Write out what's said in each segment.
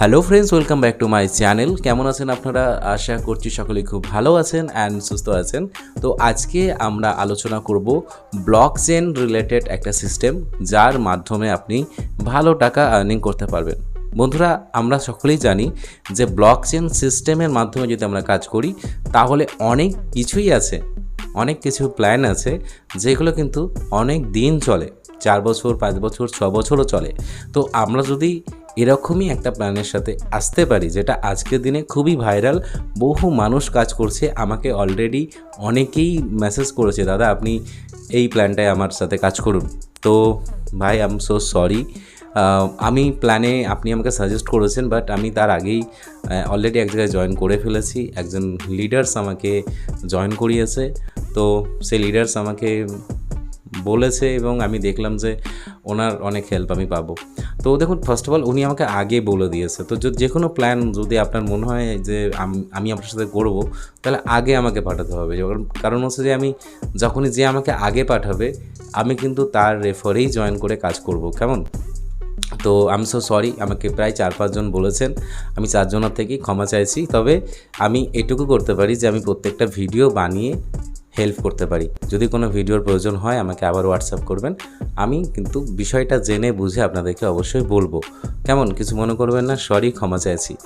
Hello friends welcome back to my channel কেমন আছেন আপনারা? আশা করছি সকলেই খুব ভালো আছেন অ্যান্ড সুস্থ আছেন। তো আজকে আমরা আলোচনা করব ব্লক চেন রিলেটেড একটা সিস্টেম যার মাধ্যমে আপনি ভালো টাকা আর্নিং করতে পারবেন। বন্ধুরা, আমরা সকলেই জানি যে ব্লক চেন সিস্টেমের মাধ্যমে যদি আমরা কাজ করি, তাহলে অনেক কিছুই আছে, অনেক কিছু প্ল্যান আছে, যেগুলো কিন্তু অনেক দিন চলে। চার বছর, পাঁচ বছর, ছ বছরও চলে। তো আমরা যদি এরকমই একটা প্ল্যানের সাথে আসতে পারি, যেটা আজকের দিনে খুবই ভাইরাল, বহু মানুষ কাজ করছে, আমাকে অলরেডি অনেকেই মেসেজ করেছে, দাদা, আপনি এই প্ল্যানটায় আমার সাথে কাজ করুন। তো ভাই আম সো সরি আমি প্ল্যানে আপনি আমাকে সাজেস্ট করেছেন বাট আমি তার আগেই অলরেডি এক জায়গায় জয়েন করে ফেলেছি। একজন লিডার্স আমাকে জয়েন করিয়েছে। তো সেই লিডার্স আমাকে বলেছে এবং আমি দেখলাম যে ওনার অনেক হেল্প আমি পাবো। তো দেখুন ফার্স্ট অফ অল উনি আমাকে আগে বলে দিয়েছে। তো যে কোনো প্ল্যান যদি আপনার মনে হয় যে আমি আপনার সাথে করব, তাহলে আগে আমাকে পাঠাতে হবে। কারণ- হচ্ছে যে আমি যখনই যে আমাকে আগে পাঠাবে, আমি কিন্তু তার রেফারেই জয়েন করে কাজ করব। কেমন? তো আমি সো সরি আমাকে প্রায় চার পাঁচজন বলেছেন। আমি চারজনের থেকেই ক্ষমা চাইছি। তবে আমি এটুকু করতে পারি যে আমি প্রত্যেকটা ভিডিও বানিয়ে হেল্প করতে পারি। যদি কোনো ভিডিওর প্রয়োজন হয়, আমাকে আবার হোয়াটসঅ্যাপ করবেন। আমি কিন্তু বিষয়টা জেনে বুঝে আপনাদেরকে অবশ্যই বলব। কেমন? কিছু মনে করবেন না? সরি ক্ষমা চাইছি।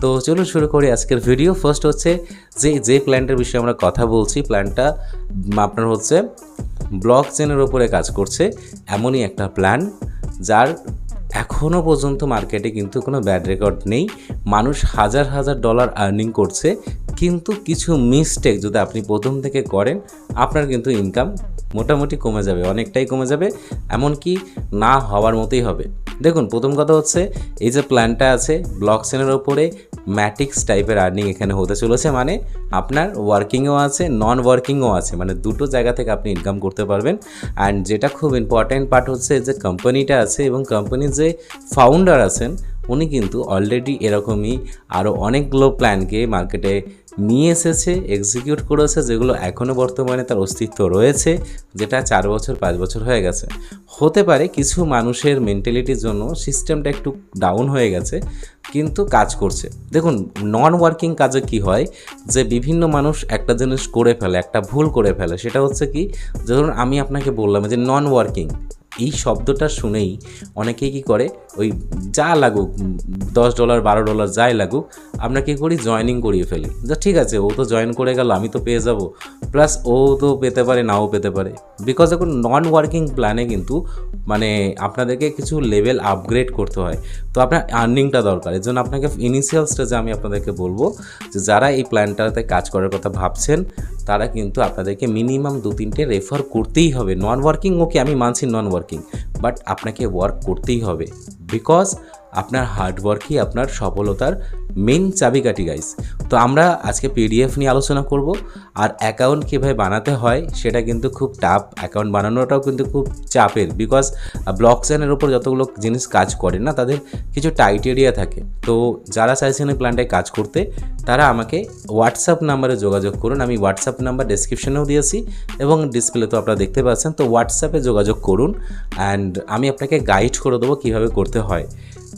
তো চলুন শুরু করি আজকের ভিডিও ফার্স্ট হচ্ছে যে যে প্ল্যানটার বিষয়ে আমরা কথা বলছি প্ল্যানটা আপনার হচ্ছে ব্লক চেনের ওপরে কাজ করছে। এমনই একটা প্ল্যান যার এখনও পর্যন্ত মার্কেটে কিন্তু কোনো ব্যাড রেকর্ড নেই। মানুষ হাজার হাজার ডলার আর্নিং করছে। কিন্তু কিছু মিস্টেক যদি আপনি প্রথম থেকে করেন, আপনার কিন্তু ইনকাম মোটামুটি কমে যাবে, অনেকটাই কমে যাবে, এমনকি না হওয়ার মতোই হবে। দেখুন, প্রথম কথা হচ্ছে, এই যে প্ল্যানটা আছে ব্লক চেনের ওপরে ম্যাটিক্স টাইপের আর্নিং এখানে হতে চলেছে মানে আপনার ওয়ার্কিংও আছে নন ওয়ার্কিংও আছে মানে দুটো জায়গা থেকে আপনি ইনকাম করতে পারবেন। অ্যান্ড যেটা খুব ইম্পর্ট্যান্ট পার্ট হচ্ছে, যে কোম্পানিটা আছে এবং কোম্পানির যে ফাউন্ডার আছেন, উনি কিন্তু অলরেডি এরকমই আরও অনেকগুলো প্ল্যানকে মার্কেটে নিয়ে এসেছে এক্সিকিউট করেছে, যেগুলো এখনও বর্তমানে তার অস্তিত্ব রয়েছে, যেটা চার বছর, পাঁচ বছর হয়ে গেছে। হতে পারে কিছু মানুষের মেন্টালিটির জন্য সিস্টেমটা একটু ডাউন হয়ে গেছে, কিন্তু কাজ করছে। দেখুন নন ওয়ার্কিং কাজে কি হয়, যে বিভিন্ন মানুষ একটা জিনিস করে ফেলে, একটা ভুল করে ফেলে, সেটা হচ্ছে কি ধরুন আমি আপনাকে বললাম যে নন ওয়ার্কিং এই শব্দটা শুনেই অনেকেই কী করে ওই যা লাগুক দশ ডলার বারো ডলার যাই লাগুক, আমরা কী করি? জয়েনিং করিয়ে ফেলি। যা ঠিক আছে, ও তো জয়েন করে গেল, আমি তো পেয়ে যাব। প্লাস ও তো পেতে পারে, নাও পেতে পারে। বিকজ এখন নন ওয়ার্কিং প্ল্যানে কিন্তু মানে আপনাদেরকে কিছু লেভেল আপগ্রেড করতে হয়। তো আপনার আর্নিংটা দরকার। এর জন্য আপনাকে ইনিশিয়াল স্টেজে আমি আপনাদেরকে বলব, যে যারা এই প্ল্যানটাতে কাজ করার কথা ভাবছেন, তারা কিন্তু আপনাদেরকে মিনিমাম দু, তিনটে রেফার করতেই হবে। নন ওয়ার্কিং ওকে আমি মানছি নন ওয়ার্কিং বাট আপনাকে ওয়ার্ক করতেই হবে। বিকজ আপনার হার্ডওয়ার্কই আপনার সফলতার মেন চাবিকাঠি গাইস তো আমরা আজকে পিডিএফ নিয়ে আলোচনা করব। আর অ্যাকাউন্ট কীভাবে বানাতে হয়, সেটা কিন্তু খুব টাফ অ্যাকাউন্ট বানানোটাও কিন্তু খুব চাপের বিকজ ব্লক চেনের ওপর যতগুলো জিনিস কাজ করে না, তাদের কিছু টাইটেরিয়া থাকে। তো যারা চাইছেন এই প্ল্যানটায় কাজ করতে তারা আমাকে হোয়াটসঅ্যাপ নাম্বারে যোগাযোগ করুন। আমি হোয়াটসঅ্যাপ নাম্বার ডেসক্রিপশনেও দিয়েছি এবং ডিসপ্লে তো আপনারা দেখতে পাচ্ছেন। তো হোয়াটসঅ্যাপে যোগাযোগ করুন অ্যান্ড আমি আপনাকে গাইড করে দেবো কীভাবে করতে হয়।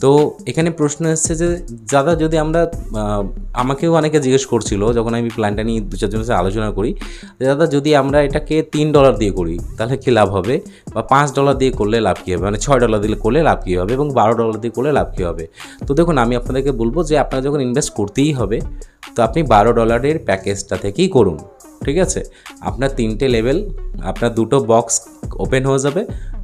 তো এখানে প্রশ্ন এসছে যে, দাদা যদি আমরা আমাকেও অনেকে জিজ্ঞেস করছিল যখন আমি প্ল্যানটা নিয়ে দু চারজনের সাথে আলোচনা করি দাদা যদি আমরা এটাকে তিন ডলার দিয়ে করি, তাহলে কী লাভ হবে? বা পাঁচ ডলার দিয়ে করলে লাভ কী হবে? মানে ছয় ডলার দিলে করলে লাভ কী হবে? এবং বারো ডলার দিয়ে করলে লাভ কী হবে? তো দেখুন, আমি আপনাদেরকে বলব যে আপনারা যখন ইনভেস্ট করতেই হবে তো আপনি বারো ডলারের প্যাকেজটা থেকেই করুন, ঠিক আছে? আপনার তিনটে লেভেল, আপনার দুটো বক্স ওপেন হয়ে যাবে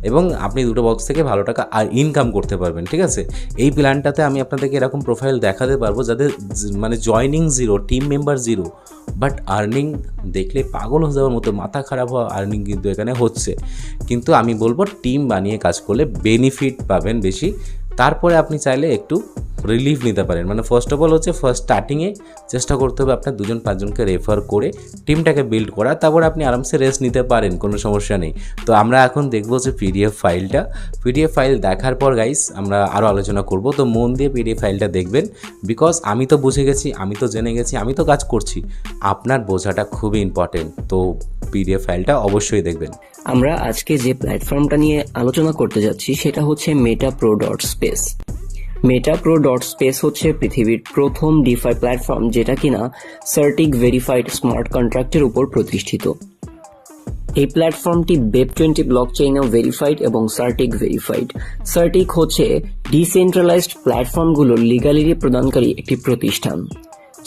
এবং আপনি দুটো বক্স থেকে ভালো টাকা আর ইনকাম করতে পারবেন, ঠিক আছে? এই প্ল্যানটাতে আমি আপনাদেরকে এরকম প্রোফাইল দেখাতে পারব যাদের মানে joining zero team member zero but earning দেখলে পাগল হয়ে যাওয়ার মতো, মাথা খারাপ হওয়া আর্নিং কিন্তু এখানে হচ্ছে। কিন্তু আমি বলব টিম বানিয়ে কাজ করলে বেনিফিট পাবেন বেশি তারপরে আপনি চাইলে একটু রিলিফ নিতে পারেন। মানে ফার্স্ট অফ অল হচ্ছে ফার্স্ট স্টার্টিংয়ে চেষ্টা করতে হবে আপনার দুজন, পাঁচজনকে রেফার করে টিমটাকে বিল্ড করা, তারপর আপনি আরামসে রেস্ট নিতে পারেন, কোনো সমস্যা নেই। তো আমরা এখন দেখব যে পিডিএফ ফাইলটা পিডিএফ ফাইল দেখার পর গাইস আমরা আরও আলোচনা করব। তো মন দিয়ে পিডিএফ ফাইলটা দেখবেন। বিকজ আমি তো বুঝে গেছি, আমি তো জেনে গেছি, আমি তো কাজ করছি। আপনার বোঝাটা খুবই ইম্পর্টেন্ট তো পিডিএফ ফাইলটা অবশ্যই দেখবেন। আমরা আজকে যে প্ল্যাটফর্মটা নিয়ে আলোচনা করতে যাচ্ছি, সেটা হচ্ছে Meta Pro dot space Meta Pro dot space হচ্ছে পৃথিবীর প্রথম ডিফাই প্ল্যাটফর্ম যেটা কিনা সার্টিক ভেরিফাইড স্মার্ট কন্ট্রাক্টের উপর প্রতিষ্ঠিত। এই প্ল্যাটফর্মটি বেব টোয়েন্টি ব্লক চেইনেও ভেরিফাইড এবং সার্টিক ভেরিফাইড সার্টিক হচ্ছে ডিসেন্ট্রালাইজড প্ল্যাটফর্মগুলোর লিগালিটি প্রদানকারী একটি প্রতিষ্ঠান,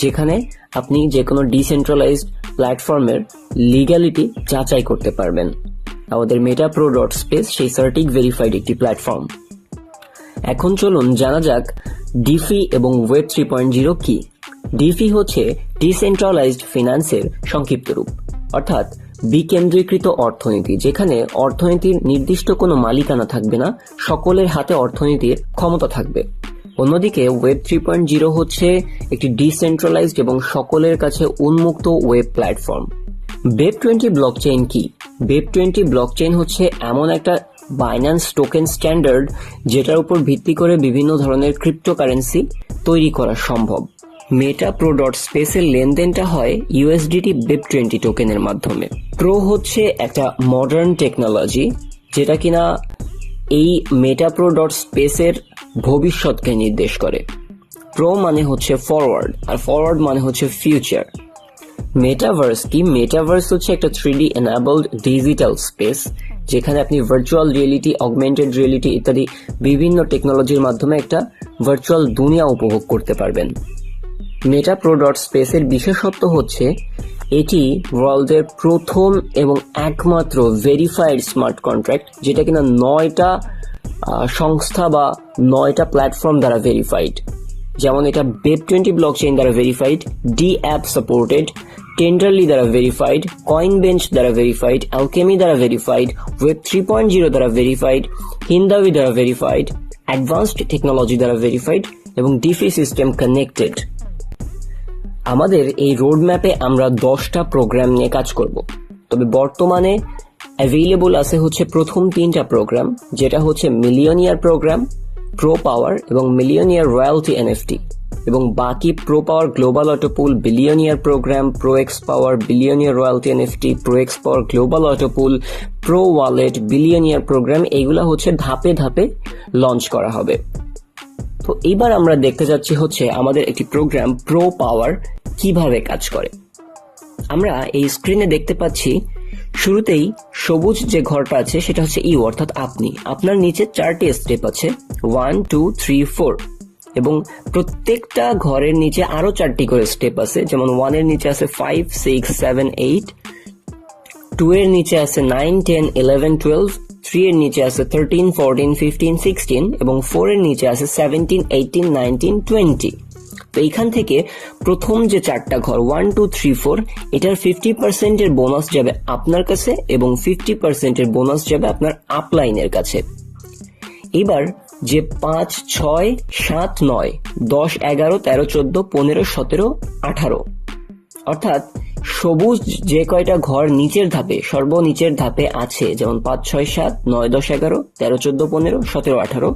যেখানে আপনি যে কোনো ডিসেন্ট্রালাইজড প্ল্যাটফর্মের লিগ্যালিটি যাচাই করতে পারবেন। আমাদের মেটাপ্রো ডট স্পেস সেই সার্টিক ভেরিফাইড একটি প্ল্যাটফর্ম এখন চলুন জানা যাক ডিফি এবং ওয়েব থ্রি পয়েন্ট জিরো কি? ডিফি হচ্ছে ডিসেন্ট্রালাইজড ফিনান্সের সংক্ষিপ্ত রূপ, অর্থাৎ বিকেন্দ্রীকৃত অর্থনীতি, যেখানে অর্থনীতির নির্দিষ্ট কোনো মালিকানা থাকবে না, সকলের হাতে অর্থনীতির ক্ষমতা থাকবে। অন্যদিকে ওয়েব থ্রি পয়েন্ট জিরো হচ্ছে একটি ডিসেন্ট্রালাইজড এবং সকলের কাছে উন্মুক্ত web platform BEP twenty blockchain কি? বেব টোয়েন্টি ব্লকচেইন হচ্ছে এমন একটা বাইন্যান্স টোকেন স্ট্যান্ডার্ড যেটার উপর ভিত্তি করে বিভিন্ন ধরনের ক্রিপ্টোকারেন্সি তৈরি করা সম্ভব। মেটা প্রো ডট স্পেসের লেনদেনটা হয় ইউএসডিটি বেব টোয়েন্টি টোকেনের মাধ্যমে। প্রো হচ্ছে একটা মডার্ন টেকনোলজি যেটা কিনা এই মেটা প্রো ডট স্পেসের ভবিষ্যৎকে নির্দেশ করে। প্রো মানে হচ্ছে ফরওয়ার্ড আর ফরওয়ার্ড মানে হচ্ছে ফিউচার মেটাভার্স কি মেটাভার্স হচ্ছে একটা three D enabled digital space যেখানে আপনি ভার্চুয়াল রিয়েলিটি অগমেন্টেড রিয়েলিটি ইত্যাদি বিভিন্ন টেকনোলজির মাধ্যমে একটা ভার্চুয়াল দুনিয়া উপভোগ করতে পারবেন। মেটা প্রো ডট স্পেসের বিশেষত্ব হচ্ছে, এটি ওয়ার্ল্ডের প্রথম এবং একমাত্র ভেরিফাইড স্মার্ট কন্ট্রাক্ট যেটা কিনা নয়টা সংস্থা বা নয়টা প্ল্যাটফর্ম দ্বারা ভেরিফাইড যেমন এটা বেব টোয়েন্টি ব্লক চেইন দ্বারা verified d app supported Tenderly দ্বারা ভেরিফাইড কয়েন বেঞ্চ দ্বারা ভেরিফাইড অ্যালকেমি দ্বারা verified web three point zero দ্বারা ভেরিফাইড হিন্দাবি দ্বারা ভেরিফাইড অ্যাডভান্সড টেকনোলজি দ্বারা ভেরিফাইড এবং ডিফি সিস্টেম কানেক্টেড আমাদের এই রোড ম্যাপে আমরা দশটা প্রোগ্রাম নিয়ে কাজ করব। তবে বর্তমানে অ্যাভেলেবল আছে হচ্ছে প্রথম তিনটা প্রোগ্রাম যেটা হচ্ছে মিলিয়নিয়ার প্রোগ্রাম প্রো পাওয়ার এবং মিলিয়নিয়ার রয়্যালটি এনএফটি এবং বাকি pro power global autopool billionaire program pro X power billionaire royalty NFT pro X power global autopool pro wallet billionaire program এইগুলা হচ্ছে ধাপে ধাপে লঞ্চ করা হবে। তো এইবার আমরা দেখতে যাচ্ছি হচ্ছে আমাদের একটি প্রোগ্রাম প্রো পাওয়ার কীভাবে কাজ করে। আমরা এই স্ক্রিনে দেখতে পাচ্ছি, শুরুতেই সবুজ যে ঘরটা আছে সেটা হচ্ছে ইউ অর্থাৎ আপনি। আপনার নিচে চারটি স্টেপ আছে। ওয়ান টু থ্রি ফোর এবং প্রত্যেকটা ঘরের নিচে আরও চারটি করে স্টেপ আছে। যেমন ওয়ানের নিচে আছে five six seven eight two এর নিচে আছে nine ten eleven twelve three এর নিচে আছে থার্টিন ফোরটিন ফিফটিন সিক্সটিন এবং ফোর এর নিচে আছে সেভেন্টিন এইটিন নাইনটিন টোয়েন্টি তো এইখান থেকে প্রথম যে চারটা ঘর ওয়ান টু থ্রি ফোর এটার ফিফটি পার্সেন্টের বোনাস যাবে আপনার কাছে এবং ফিফটি পার্সেন্টের বোনাস যাবে আপনার আপলাইনের কাছে। এবার যে পাঁচ ছয় সাত নয় দশ এগারো তেরো চোদ্দ পনেরো সতেরো আঠারো। অর্থাৎ সবুজ যে কয়টা ঘর নিচের ধাপে, সর্বনিচের ধাপে আছে, যেমন পাঁচ ছয় সাত, নয় দশ এগারো, তেরো চোদ্দ পনেরো, সতেরো আঠারো,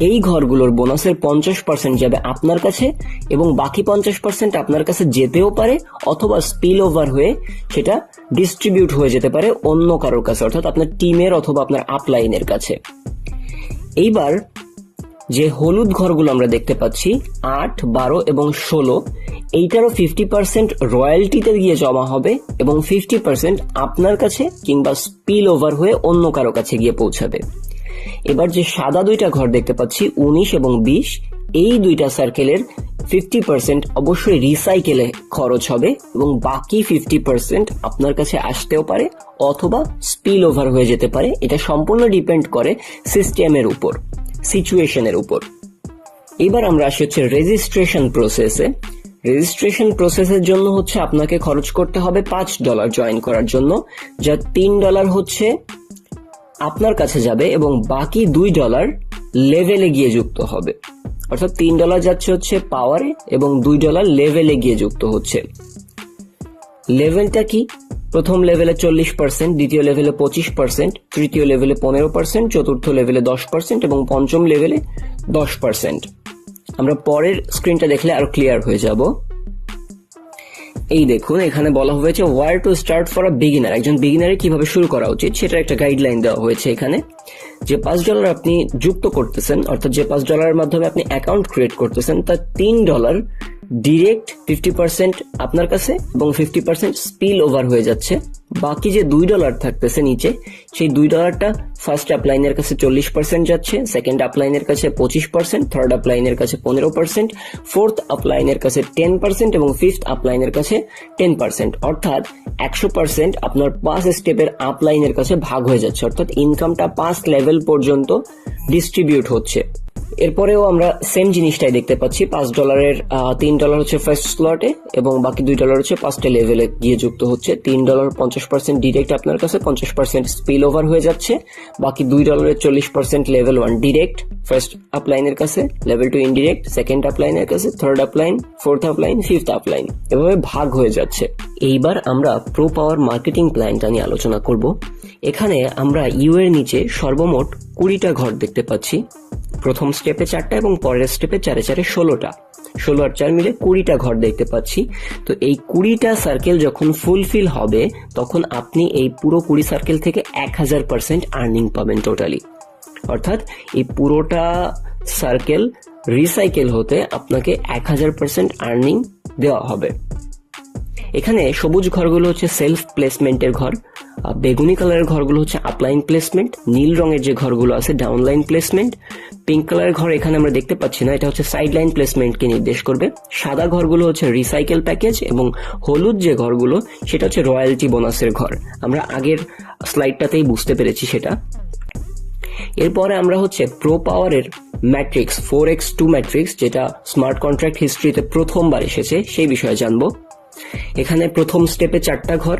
এই ঘরগুলোর বোনাসের পঞ্চাশ পার্সেন্ট যাবে আপনার কাছে এবং বাকি পঞ্চাশ পার্সেন্ট আপনার কাছে যেতেও পারে অথবা স্পিল ওভার হয়ে সেটা ডিস্ট্রিবিউট হয়ে যেতে পারে অন্য কারোর কাছে, অর্থাৎ আপনার টিমের অথবা আপনার আপলাইনের কাছে। এইবার যে হলুদ ঘরগুলো আমরা দেখতে পাচ্ছি, আট, বারো এবং ষোলো, এইটারও ফিফটি পার্সেন্ট রয়্যালটিতে গিয়ে জমা হবে এবং ফিফটি পার্সেন্ট আপনার কাছে কিংবা স্পিল ওভার হয়ে অন্য কারও কাছে গিয়ে পৌঁছাবে। এবার যে সাদা দুইটা ঘর দেখতে পাচ্ছি, উনিশ এবং বিশ, এই দুইটা সার্কেলের ফিফটি পার্সেন্ট অবশ্যই রিসাইকেলে খরচ হবে এবং বাকি ফিফটি পার্সেন্ট আপনার কাছে আসতেও পারে অথবা স্পিল ওভার হয়ে যেতে পারে। এটা সম্পূর্ণ ডিপেন্ড করে সিস্টেমের উপর সিচুয়েশনের উপর। এবার আমরা আসি হচ্ছে রেজিস্ট্রেশন প্রসেসে রেজিস্ট্রেশন প্রসেসের জন্য হচ্ছে আপনাকে খরচ করতে হবে পাঁচ ডলার জয়েন করার জন্য, যা তিন ডলার হচ্ছে আপনার কাছে যাবে এবং বাকি দুই ডলার লেভেলে গিয়ে যুক্ত হবে। অর্থাৎ তিন ডলার যাচ্ছে হচ্ছে পাওয়ারে এবং দুই ডলার লেভেলে গিয়ে যুক্ত হচ্ছে। লেভেলটা কি? প্রথম লেভেলে চল্লিশ পার্সেন্ট দ্বিতীয় লেভেলে পঁচিশ পার্সেন্ট তৃতীয় লেভেলে পনেরো পার্সেন্ট চতুর্থ লেভেলে দশ পার্সেন্ট এবং পঞ্চম লেভেলে দশ পার্সেন্ট আমরা পরের স্ক্রিনটা দেখলে আরও ক্লিয়ার হয়ে যাব। এই দেখুন, এখানে বলা হয়েছে where to start for a beginner একজন বিগিনারে কীভাবে শুরু করা উচিত, সেটার একটা গাইডলাইন দেওয়া হয়েছে এখানে। যে পাঁচ ডলার আপনি যুক্ত করতেছেন, অর্থাৎ যে পাঁচ ডলারের মাধ্যমে আপনি অ্যাকাউন্ট ক্রিয়েট করতেছেন, তার তিন ডলার ডিরেক্ট ফিফটি পার্সেন্ট আপনার কাছে এবং ফিফটি পার্সেন্ট স্পিল ওভার হয়ে যাচ্ছে। বাকি যে দুই ডলার থাকতেছে নিচে, সেই দুই ডলারটা ফার্স্ট আপলাইনের কাছে চল্লিশ পার্সেন্ট যাচ্ছে সেকেন্ড আপলাইনের কাছে পঁচিশ পার্সেন্ট থার্ড আপলাইনের কাছে পনেরো পার্সেন্ট ফোর্থ আপলাইনের কাছে টেন পার্সেন্ট এবং ফিফথ আপলাইনের কাছে টেন পার্সেন্ট অর্থাৎ একশো পার্সেন্ট আপনার পাঁচ স্টেপের আপলাইনের কাছে ভাগ হয়ে যাচ্ছে। অর্থাৎ ইনকামটা পাঁচ লেভেল পর্যন্ত ডিস্ট্রিবিউট হচ্ছে। এরপরেও আমরা সেম জিনিসটাই দেখতে পাচ্ছি। পাঁচ ডলারের তিন ডলার হচ্ছে ফার্স্ট স্লটে এবং বাকি দুই ডলার হচ্ছে পাঁচটা লেভেলে গিয়ে যুক্ত হচ্ছে। তিন ডলার পঞ্চাশ পার্সেন্ট ডিরেক্ট আপনার কাছে, পঞ্চাশ পার্সেন্ট স্পিল ওভার হয়ে যাচ্ছে। বাকি দুই ডলারের চল্লিশ percent level one direct first আপলাইনের কাছে লেভেল টু ইনডিরেক্ট সেকেন্ড আপলাইনের কাছে third upline fourth upline fifth upline এভাবে ভাগ হয়ে যাচ্ছে। এইবার আমরা প্রো পাওয়ার মার্কেটিং প্ল্যানটা নিয়ে আলোচনা করব। এখানে আমরা ইউ এর নিচে সর্বমোট কুড়িটা ঘর দেখতে পাচ্ছি। প্রথম স্টেপে চারটা এবং পরের স্টেপে চারে চারে ষোলোটা। ষোলো আর চার মিলে কুড়িটা ঘর দেখতে পাচ্ছি। তো এই কুড়িটা সার্কেল যখন ফুলফিল হবে, তখন আপনি এই পুরো কুড়ি সার্কেল থেকে এক হাজার পার্সেন্ট আর্নিং পাবেন টোটালি অর্থাৎ এই পুরোটা সার্কেল রিসাইকেল হতে আপনাকে এক হাজার পার্সেন্ট আর্নিং দেওয়া হবে। এখানে সবুজ ঘরগুলো হচ্ছে সেলফ প্লেসমেন্টের ঘর বেগুনি কালারের ঘরগুলো হচ্ছে আপলাইন প্লেসমেন্ট নীল রঙের যে ঘরগুলো আছে ডাউনলাইন প্লেসমেন্ট পিঙ্ক কালারের ঘর এখানে আমরা দেখতে পাচ্ছি না, এটা হচ্ছে সাইড লাইন প্লেসমেন্টকে নির্দেশ করবে। সাদা ঘরগুলো হচ্ছে রিসাইকেল প্যাকেজ এবং হলুদ যে ঘরগুলো, সেটা হচ্ছে রয়্যালটি বোনাসের ঘর। আমরা আগের স্লাইডটাতেই বুঝতে পেরেছি সেটা। এরপরে আমরা হচ্ছে প্রো পাওয়ারের matrix four X two matrix যেটা স্মার্ট কন্ট্রাক্ট হিস্ট্রিতে প্রথমবার এসেছে, সেই বিষয়ে জানব। এখানে প্রথম স্টেপে চারটা ঘর,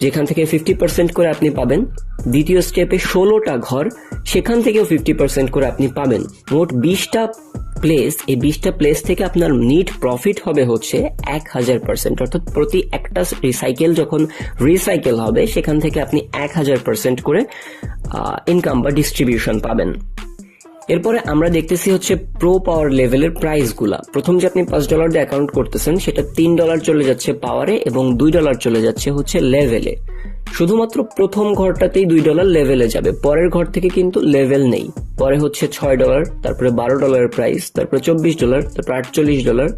যেখান থেকে ফিফটি পার্সেন্ট করে আপনি পাবেন। দ্বিতীয় স্টেপে ষোলোটা ঘর, সেখান থেকেও ফিফটি পার্সেন্ট করে আপনি পাবেন। মোট বিশটা প্লেস এই বিশটা প্লেস থেকে আপনার নিট প্রফিট হবে হচ্ছে এক হাজার পার্সেন্ট অর্থাৎ প্রতি একটা রিসাইকেল যখন রিসাইকেল হবে, সেখান থেকে আপনি এক হাজার পার্সেন্ট করে ইনকাম বা ডিস্ট্রিবিউশন পাবেন। এরপরে আমরা দেখতেছি হচ্ছে প্রো পাওয়ার লেভেলের প্রাইসগুলা। প্রথম যে আপনি পাঁচ ডলার দিয়ে অ্যাকাউন্ট করতেছেন, সেটা তিন ডলার চলে যাচ্ছে পাওয়ারে এবং দুই ডলার চলে যাচ্ছে হচ্ছে লেভেলে শুধুমাত্র প্রথম ঘরটাতেই দুই ডলার লেভেলে যাবে। পরের ঘর থেকে কিন্তু লেভেল নেই। পরে হচ্ছে ছয় ডলার তারপরে বারো ডলারের প্রাইস তারপরে চব্বিশ ডলার তারপর আটচল্লিশ ডলার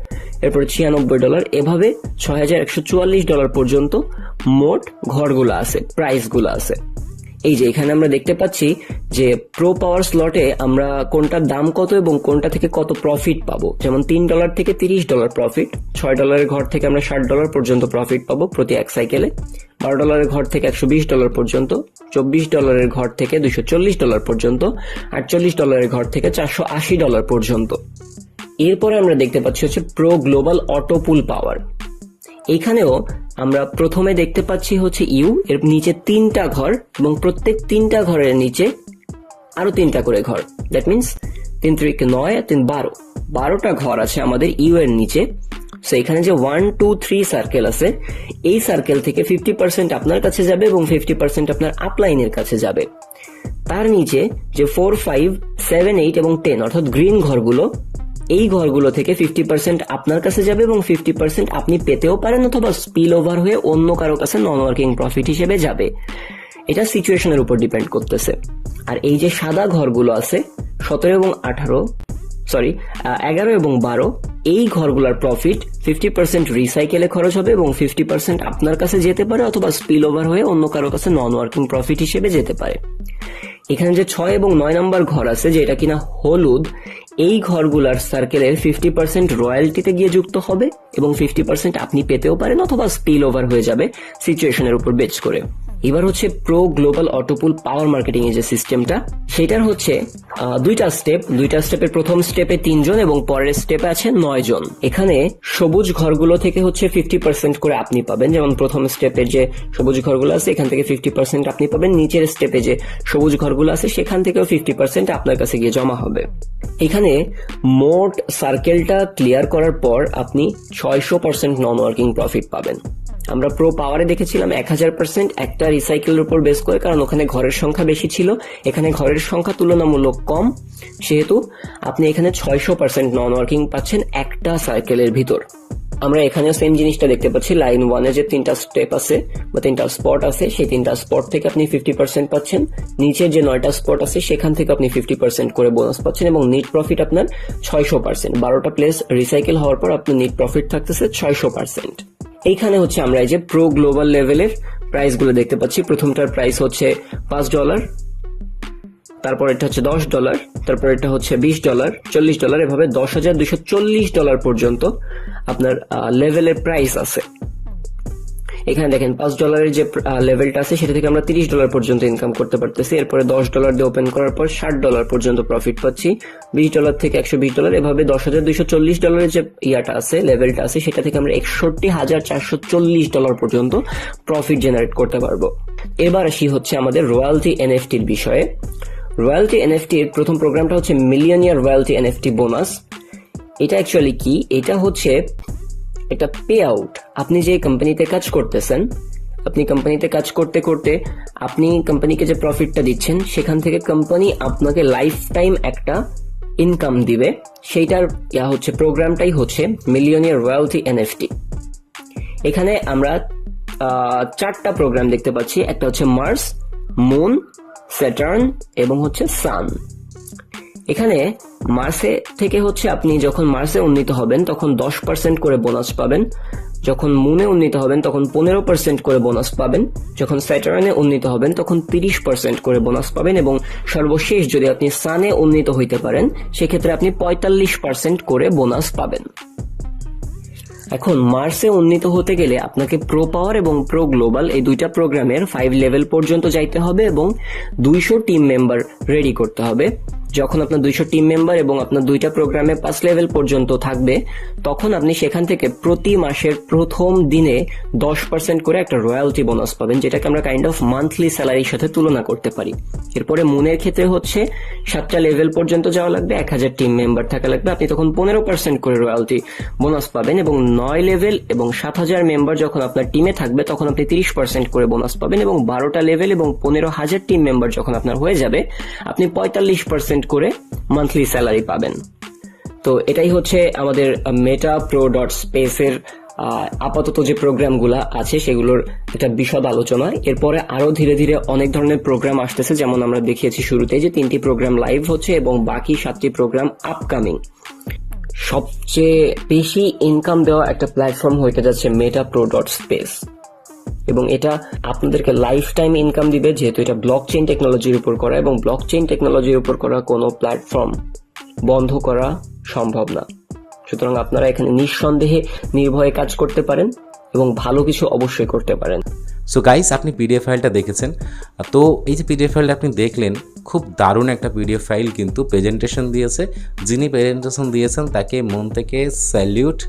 এরপরে ছিয়ানব্বই ডলার এভাবে ছয় হাজার একশো চুয়াল্লিশ ডলার পর্যন্ত মোট ঘরগুলো আছে প্রাইসগুলো আছে। এই যে এখানে আমরা দেখতে পাচ্ছি যে প্রো পাওয়ার স্লটে আমরা কোনটার দাম কত এবং কোনটা থেকে কত প্রফিট পাবো। যেমন তিন ডলার থেকে তিরিশ ডলার প্রফিট ছয় ডলারের ঘর থেকে আমরা ষাট ডলার পর্যন্ত প্রফিট পাবো প্রতি এক সাইকেলে বারো ডলারের ঘর থেকে একশো বিশ ডলার পর্যন্ত, চব্বিশ ডলারের ঘর থেকে দুইশো চল্লিশ ডলার পর্যন্ত, আটচল্লিশ ডলারের ঘর থেকে চারশো আশি ডলার পর্যন্ত। এরপরে আমরা দেখতে পাচ্ছি হচ্ছে pro global auto pool power এখানেও আমরা প্রথমে দেখতে পাচ্ছি হচ্ছে ইউ, এর নিচে তিনটা ঘর এবং প্রত্যেক তিনটা ঘরের নিচে আরও তিনটা করে ঘর। দ্যাট মিনস তিন ত্রিক নয় তিন বারো। বারোটা ঘর আছে আমাদের ইউ এর নিচে। সো এখানে যে ওয়ান টু থ্রি সার্কেল আছে, এই সার্কেল থেকে ফিফটি পার্সেন্ট আপনার কাছে যাবে এবং ফিফটি পার্সেন্ট আপনার আপলাইনের কাছে যাবে। তার নিচে যে ফোর ফাইভ সেভেন এইট এবং টেন অর্থাৎ গ্রিন ঘরগুলো এই ঘরগুলো থেকে ফিফটি পার্সেন্ট আপনার কাছে যাবে এবং ফিফটি পার্সেন্ট আপনি পেতেও পারেন অথবা স্পিল ওভার হয়ে অন্য কারও কাছে নন ওয়ার্কিং প্রফিট হিসেবে যাবে। এটা সিচুয়েশনের উপর ডিপেন্ড করতেছে। আর এই যে সাদা ঘরগুলো আছে, সতেরো এবং আঠারো সরি এগারো এবং বারো, এই ঘরগুলোর প্রফিট ফিফটি পার্সেন্ট রিসাইকেলে খরচ হবে এবং ফিফটি পার্সেন্ট আপনার কাছে যেতে পারে অথবা স্পিল ওভার হয়ে অন্য কারও কাছে নন ওয়ার্কিং প্রফিট হিসেবে যেতে পারে। এখানে যে ছয় এবং নয় নম্বর ঘর আছে, যেটা কিনা হলুদ এই ঘরগুলার সার্কেলের ফিফটি পার্সেন্ট রয়্যালটিতে গিয়ে যুক্ত হবে এবং ফিফটি পার্সেন্ট আপনি পেতেও পারেন অথবা স্পিল ওভার হয়ে যাবে সিচুয়েশনের উপর বেচ করে। এবার হচ্ছে pro global autopool power marketing এর যে সিস্টেমটা সেটার হচ্ছে দুইটা স্টেপ দুইটা স্টেপের প্রথম স্টেপে তিনজন এবং পরের স্টেপে আছে নয় জন এখানে সবুজ ঘরগুলো থেকে হচ্ছে ফিফটি পার্সেন্ট করে আপনি পাবেন। যেমন প্রথম স্টেপের যে সবুজ ঘরগুলো আছে, এখান থেকে ফিফটি পার্সেন্ট আপনি পাবেন। নিচের স্টেপে যে সবুজ ঘরগুলো আছে, সেখান থেকেও ফিফটি পার্সেন্ট আপনার কাছে গিয়ে জমা হবে। এখানে মোট সার্কেলটা ক্লিয়ার করার পর আপনি ছয়শো পার্সেন্ট নন ওয়ার্কিং প্রফিট পাবেন। আমরা প্রো পাওয়ারে দেখেছিলাম এক হাজার পার্সেন্ট একটা রিসাইকেলের উপর বেস করে, কারণ ওখানে ঘরের সংখ্যা বেশি ছিল। এখানে ঘরের সংখ্যা তুলনামূলক কম, সেহেতু আপনি এখানে ছয়শো পার্সেন্ট নন ওয়ার্কিং পাচ্ছেন একটা সাইকেলের ভিতর। আমরা এখানেও সেম জিনিসটা দেখতে পাচ্ছি লাইন ওয়ানে যে তিনটা স্টেপ আছে বা তিনটা স্পট আছে, সেই তিনটা স্পট থেকে আপনি ফিফটি পার্সেন্ট পাচ্ছেন। নিচের যে নয়টা স্পট আছে, সেখান থেকে আপনি ফিফটি পার্সেন্ট করে বোনাস পাচ্ছেন এবং নিট প্রফিট আপনার ছয়শো পার্সেন্ট বারোটা প্লেস রিসাইকেল হওয়ার পর আপনার নিট প্রফিট থাকতেছে ছয়শো পার্সেন্ট এইখানে হচ্ছে আমরা এই যে প্রো গ্লোবাল লেভেলের প্রাইসগুলো দেখতে পাচ্ছি। প্রথমটার প্রাইস হচ্ছে পাঁচ ডলার তারপর এটা হচ্ছে দশ ডলার তারপর এটা হচ্ছে বিশ ডলার চল্লিশ ডলার এভাবে দশ হাজার দুশো চল্লিশ ডলার পর্যন্ত আপনার লেভেলের প্রাইস আছে। এখানে দেখেন, পাঁচ ডলারের যে লেভেলটা আছে, সেটা থেকে আমরা তিরিশ ডলার পর্যন্ত ইনকাম করতে পারতেছি। এরপরে দশ ডলার দিয়ে ওপেন করার পর ষাট ডলার পর্যন্ত প্রফিট পাচ্ছি। বিশ ডলার থেকে একশো বিশ ডলার এভাবে দশ হাজার দুইশো চল্লিশ ডলারের যে ইয়াটা আছে লেভেলটা আছে, সেটা থেকে আমরা একষট্টি হাজার চারশো চল্লিশ ডলার পর্যন্ত প্রফিট জেনারেট করতে পারব। এবার আসি হচ্ছে আমাদের রয়্যালটি এনএফটির বিষয়ে। রয়্যালটি এনএফটি এর প্রথম প্রোগ্রামটা হচ্ছে মিলিয়নিয়ার রয়্যালটি এনএফটি বোনাস এটা অ্যাকচুয়ালি কি? এটা হচ্ছে একটা পে আউট আপনি যে কোম্পানিতে কাজ করতেছেন, আপনি কোম্পানিতে কাজ করতে করতে আপনি কোম্পানিকে যে প্রফিটটা দিচ্ছেন, সেখান থেকে কোম্পানি আপনাকে লাইফ টাইম একটা ইনকাম দিবে। সেইটার ইয়া হচ্ছে প্রোগ্রামটাই হচ্ছে মিলিয়নিয়ার রয়্যালটি এনএফটি এখানে আমরা চারটা প্রোগ্রাম দেখতে পাচ্ছি। একটা হচ্ছে মার্স মুন স্যাটার্ন এবং হচ্ছে সান এখানে মার্সে থেকে হচ্ছে আপনি যখন মার্সে উন্নীত হবেন, তখন দশ পার্সেন্ট করে বোনাস পাবেন। যখন মুনে উন্নীত হবেন, তখন পনেরো পার্সেন্ট করে বোনাস পাবেন। যখন স্যাটার্নে উন্নীত হবেন, তখন তিরিশ পার্সেন্ট করে বোনাস পাবেন এবং সর্বশেষ যদি আপনি সানে উন্নীত হইতে পারেন, সেক্ষেত্রে আপনি পঁয়তাল্লিশ পার্সেন্ট করে বোনাস পাবেন। এখন মার্সে উন্নীত হতে গেলে আপনাকে প্রো পাওয়ার এবং প্রো গ্লোবাল এই দুইটা প্রোগ্রামের ফাইভ লেভেল পর্যন্ত যাইতে হবে এবং দুইশো টিম মেম্বার রেডি করতে হবে। যখন আপনার দুইশো টিম মেম্বার এবং আপনার দুইটা প্রোগ্রামে পাঁচ লেভেল পর্যন্ত থাকবে, তখন আপনি সেখান থেকে প্রতি মাসের প্রথম দিনে দশ পার্সেন্ট করে একটা রয়্যালটি বোনাস পাবেন, যেটাকে আমরা কাইন্ড অফ মান্থলি স্যালারির সাথে তুলনা করতে পারি। এরপরে মুনের ক্ষেত্রে হচ্ছে সাতটা লেভেল পর্যন্ত যাওয়া লাগবে, এক হাজার টিম মেম্বার থাকা লাগবে, আপনি তখন পনেরো পার্সেন্ট করে রয়্যালটি বোনাস পাবেন এবং নয় লেভেল এবং সাত হাজার মেম্বার যখন আপনার টিমে থাকবে, তখন আপনি তিরিশ পার্সেন্ট করে বোনাস পাবেন এবং বারোটা লেভেল এবং পনেরো হাজার টিম মেম্বার যখন আপনার হয়ে যাবে, আপনি পঁয়তাল্লিশ পার্সেন্ট করে মান্থলি স্যালারি পাবেন। তো এটাই হচ্ছে আমাদের মেটা প্রো ডট স্পেসের আপাতত যে প্রোগ্রামগুলো আছে, সেগুলোর একটা বিশদ আলোচনা। এরপরে আরও ধীরে ধীরে অনেক ধরনের প্রোগ্রাম আসতেছে, যেমন আমরা দেখিয়েছি শুরুতে যে তিনটি প্রোগ্রাম লাইভ হচ্ছে এবং বাকি সাতটি প্রোগ্রাম আপকামিং সবচেয়ে বেশি ইনকাম দেওয়া একটা প্ল্যাটফর্ম হইতে যাচ্ছে মেটা প্রো ডট স্পেস এবং এটা আপনাদেরকে লাইফ টাইম ইনকাম দিবে, যেহেতু এটা ব্লক চেইন টেকনোলজির উপর করা এবং ব্লক চেইন টেকনোলজির উপর করা কোনো প্ল্যাটফর্ম বন্ধ করা সম্ভব না। সুতরাং আপনারা এখানে নিঃসন্দেহে নির্ভয়ে কাজ করতে পারেন এবং ভালো কিছু অবশ্যই করতে পারেন। সো গাইস আপনি পিডিএফ ফাইলটা দেখেছেন। তো এই যে পিডিএফ ফাইলটা আপনি দেখলেন খুব দারুণ একটা পিডিএফ ফাইল কিন্তু প্রেজেন্টেশন দিয়েছে। যিনি প্রেজেন্টেশন দিয়েছেন তাকে মন থেকে স্যালিউট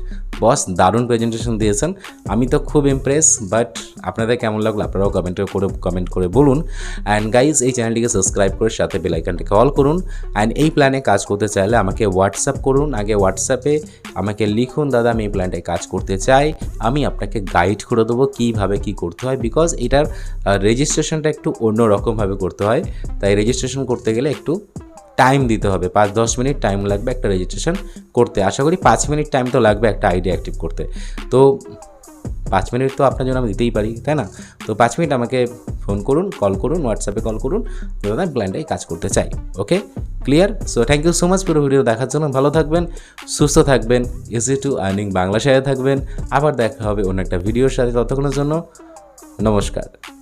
বস দারুণ প্রেজেন্টেশন দিয়েছেন। আমি তো খুব ইমপ্রেস বাট আপনাদের কেমন লাগল আপনারাও কমেন্টে করে কমেন্ট করে বলুন। অ্যান্ড গাইজ এই চ্যানেলটিকে সাবস্ক্রাইব করে সাথে বেলাইকানটিকে অল করুন। অ্যান্ড এই প্ল্যানে কাজ করতে চাইলে আমাকে হোয়াটসঅ্যাপ করুন। আগে হোয়াটসঅ্যাপে আমাকে লিখুন, দাদা, আমি এই প্ল্যানটায় কাজ করতে চাই। আমি আপনাকে গাইড করে দেবো কীভাবে কী করতে হয়। বিকজ এটার রেজিস্ট্রেশনটা একটু অন্য রকমভাবে করতে হয়। তাই রেজিস্ট্রেশন করতে গেলে একটু টাইম দিতে হবে। পাঁচ, দশ মিনিট টাইম লাগবে একটা রেজিস্ট্রেশন করতে। আশা করি পাঁচ মিনিট টাইম তো লাগবে একটা আইডি অ্যাক্টিভ করতে। তো পাঁচ মিনিট তো আপনার জন্য আমি দিতেই পারি, তাই না? তো পাঁচ মিনিট আমাকে ফোন করুন কল করুন হোয়াটসঅ্যাপে কল করুন দাদা প্ল্যানটাই কাজ করতে চাই। Okay clear so thank you so much পুরো ভিডিও দেখার জন্য। ভালো থাকবেন, সুস্থ থাকবেন ইজি টু আর্নিং বাংলা সাথে থাকবেন। আবার দেখা হবে অন্য একটা ভিডিওর সাথে ততক্ষণের জন্য। নমস্কার।